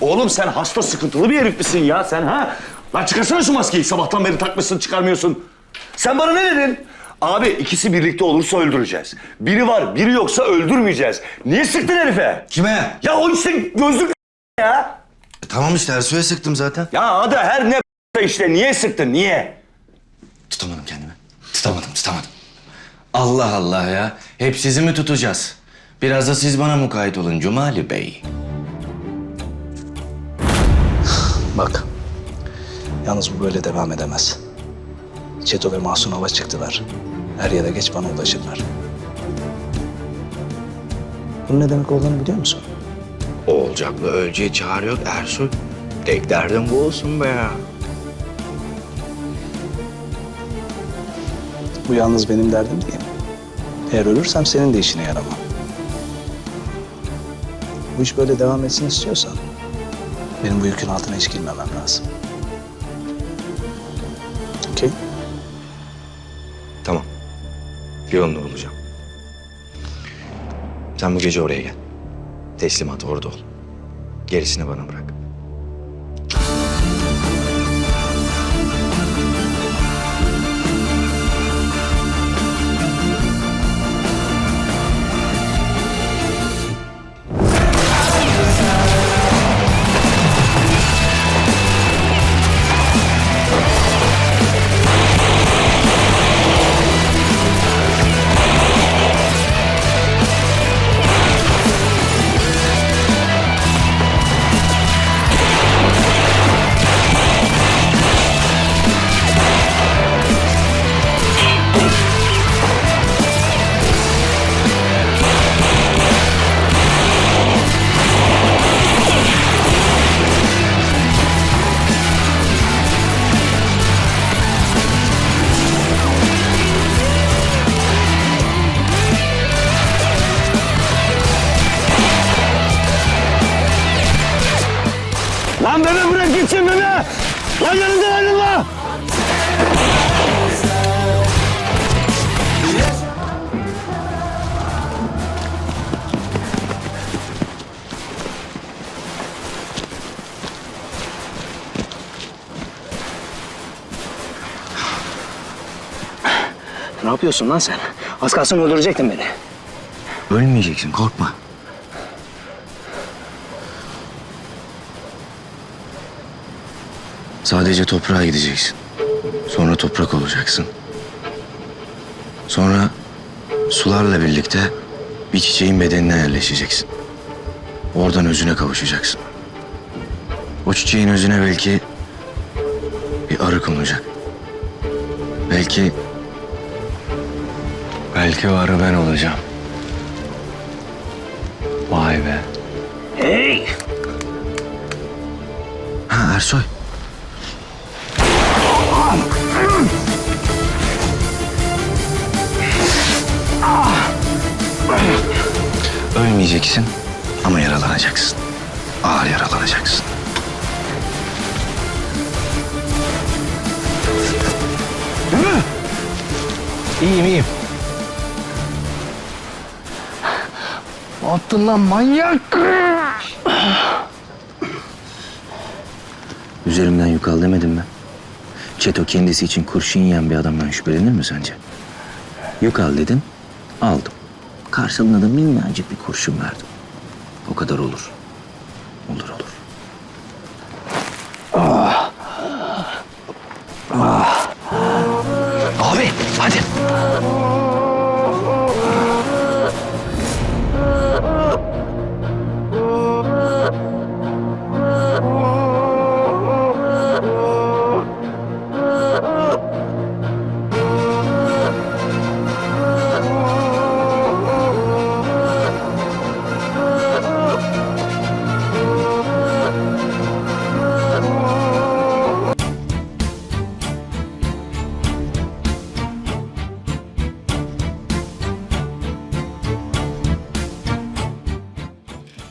Oğlum sen hasta sıkıntılı bir herif misin ya sen ha? Lan çıkarsana şu maskeyi. Sabahtan beri takmışsın çıkarmıyorsun. Sen bana ne dedin? Abi ikisi birlikte olursa öldüreceğiz. Biri var, biri yoksa öldürmeyeceğiz. Niye sıktın herife? Kime? Ya o işte gözlük ya. E, tamam işte Ersoy'a sıktım zaten. Ya adı her ne işte niye sıktın niye? Tutamadım kendimi. Tutamadım, tutamadım. Allah Allah ya. Hep sizi mi tutacağız? Biraz da siz bana mukayyet olun Cumali Bey. Bak. Yalnız bu böyle devam edemez. Çeto ve Mahsun hava çıktılar. Her yere geç bana ulaşırlar. Bunun ne demek olduğunu biliyor musun? Olacaklı öleceği çağırıyor Ersoy. Tek derdim bu olsun be ya. Bu yalnız benim derdim değil. Eğer ölürsem senin de işine yaramam. Bu iş böyle devam etsin istiyorsan benim bu yükün altına hiç girmemem lazım. Okey? Tamam. Yolunda olacağım. Sen bu gece oraya gel. Teslimat orada ol. Gerisini bana bırak. Lan bebe bırak gitsin bebe. Lan yanından ayrılma. Ne yapıyorsun lan sen? Az kalsın öldürecektin beni. Ölmeyeceksin korkma. Sadece toprağa gideceksin. Sonra toprak olacaksın. Sonra sularla birlikte bir çiçeğin bedenine yerleşeceksin. Oradan özüne kavuşacaksın. O çiçeğin özüne belki bir arı konacak. Belki belki o arı ben olacağım. Vay be. Hey! Ha Ersoy. Ölmeyeceksin ama yaralanacaksın. Ağır yaralanacaksın. İyiyim iyiyim. Ne lan manyak? Üzerimden yük al demedim mi? Çeto kendisi için kurşun yiyen bir adamdan şüphelenir mi sence? Yük al dedin, aldım. Karşılığında da minnacık bir kurşun verdim. O kadar olur.